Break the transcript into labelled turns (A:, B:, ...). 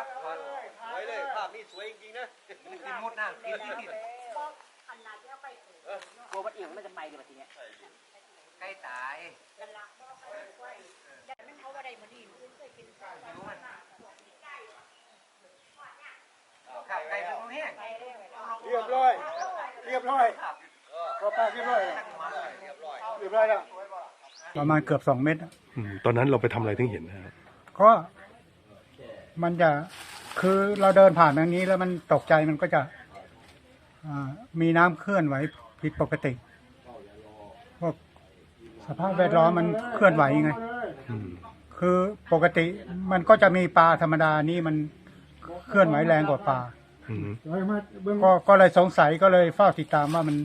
A: ับก่อน
B: ไว้เลยภาพนี่สวยจริงๆนะกิ
A: นมดน้ากินที่กิดอันลาที่เอาไป
B: ก
C: ลัววัดเอียงไม่จะไปเลยแบบนี้
A: ใกล้ตายกันละก็ไปกล้วแต่มันเขาอะไรมันดีมันเคยกินไก่รู้มันข้าวไก่เป็นี้เรียบร้อย
D: เรียบร้อยก็ไปเรียบร้อย
A: เรียบร้อย
D: เรียบร้อยแล้วประมาณเกือบสองเมตร
E: ตอนนั้นเราไปทำอะไรถึงเห็นนะครับ
D: ก็ มันจะคือเราเดินผ่านทางนี้แล้วมันตกใจมันก็จะอ่ามีน้ำเคลื่อนไหวผิดปกติพวกสภาพแวดล้อมมันเคลื่อนไหวไง
E: อืม
D: คือปกติมันก็จะมีปลาธรรมดานี่มันเคลื่อนไหวแรงกว่าปลา
E: อืม
D: ก็ก็เลยสงสัยก็เลยเฝ้าติดตามว่ามัน